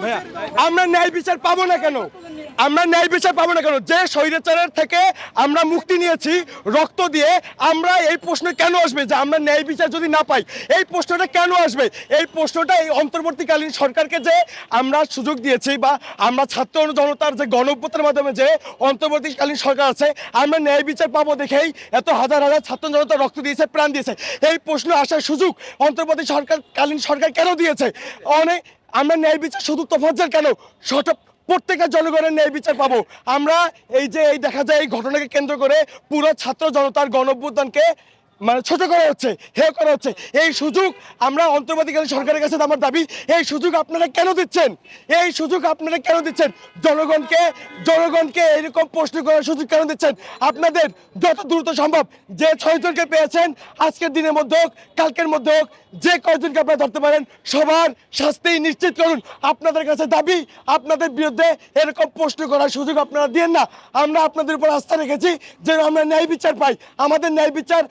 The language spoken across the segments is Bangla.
ভাইয়া, আমরা ন্যায় বিচার পাবো না কেন? আমরা ন্যায় বিচার পাবো না কেন? যে স্বৈরাচারের থেকে আমরা মুক্তি নিয়েছি রক্ত দিয়ে আমরা এই প্রশ্ন কেন আসবে যে আমরা ন্যায় বিচার যদি না পাই? এই প্রশ্নটা কেন আসবে? এই প্রশ্নটা এই অন্তর্বর্তীকালীন সরকারকে যে আমরা সুযোগ দিয়েছি বা আমরা ছাত্র জনতার যে গণঅভ্যুত্থানের মাধ্যমে যে অন্তর্বর্তীকালীন সরকার আছে আমরা ন্যায় বিচার পাবো দেখেই এত হাজার হাজার ছাত্র জনতা রক্ত দিয়েছে প্রাণ দিয়েছে। এই প্রশ্ন আসার সুযোগ অন্তর্বর্তী সরকারকালীন সরকার কেন দিয়েছে? অনেক আমরা ন্যায় বিচার শুধু তোফাজ্জল কেন? সঠিক প্রত্যেকের জনগণের ন্যায় বিচার পাবো। আমরা এই যে এই দেখা যায় এই ঘটনাকে কেন্দ্র করে পুরো ছাত্র জনতার গণঅভ্যুত্থানকে মানে ছোট করা হচ্ছে হে করা হচ্ছে। এই সুযোগ আমরা অন্তর্বর্তীকালীন সরকারের কাছে আমার দাবি, এই সুযোগ আপনারা কেন দিচ্ছেন? এই সুযোগ আপনারা কেন দিচ্ছেন? জনগণকে জনগণকে এরকম প্রশ্ন করার সুযোগ কেন দিচ্ছেন? আপনাদের যত দ্রুত সম্ভব যে ছয়জনকে পেয়েছেন, আজকের দিনের মধ্যে হোক, কালকের মধ্যে হোক, যে কয়জনকে আপনারা ধরতে পারেন, সবার শাস্তি নিশ্চিত করুন। আপনাদের কাছে দাবি, আপনাদের বিরুদ্ধে এরকম প্রশ্ন করার সুযোগ আপনারা দিন না। আমরা আপনাদের উপর আস্থা রেখেছি যে আমরা ন্যায় বিচার পাই। আমাদের ন্যায় বিচার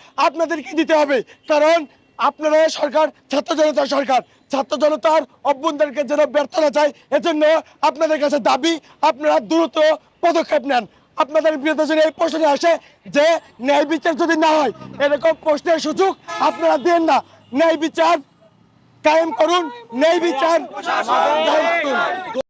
আপনাদেরকে দিতে হবে। কারণ আপনারা সরকার ছাত্র জনতার সরকার। ছাত্র জনতার অভ্যন্তরকে যেন ব্যর্থ না চায় এজন্য আপনাদের কাছে দাবি আপনারা দ্রুত পদক্ষেপ নেন। আপনাদের বিরুদ্ধে যদি এই প্রশ্নে আসে যে ন্যায় বিচার যদি না হয় এরকম প্রশ্নের সুযোগ আপনারা দেন না। ন্যায় বিচার কায়েম করুন ন্যায় বিচার।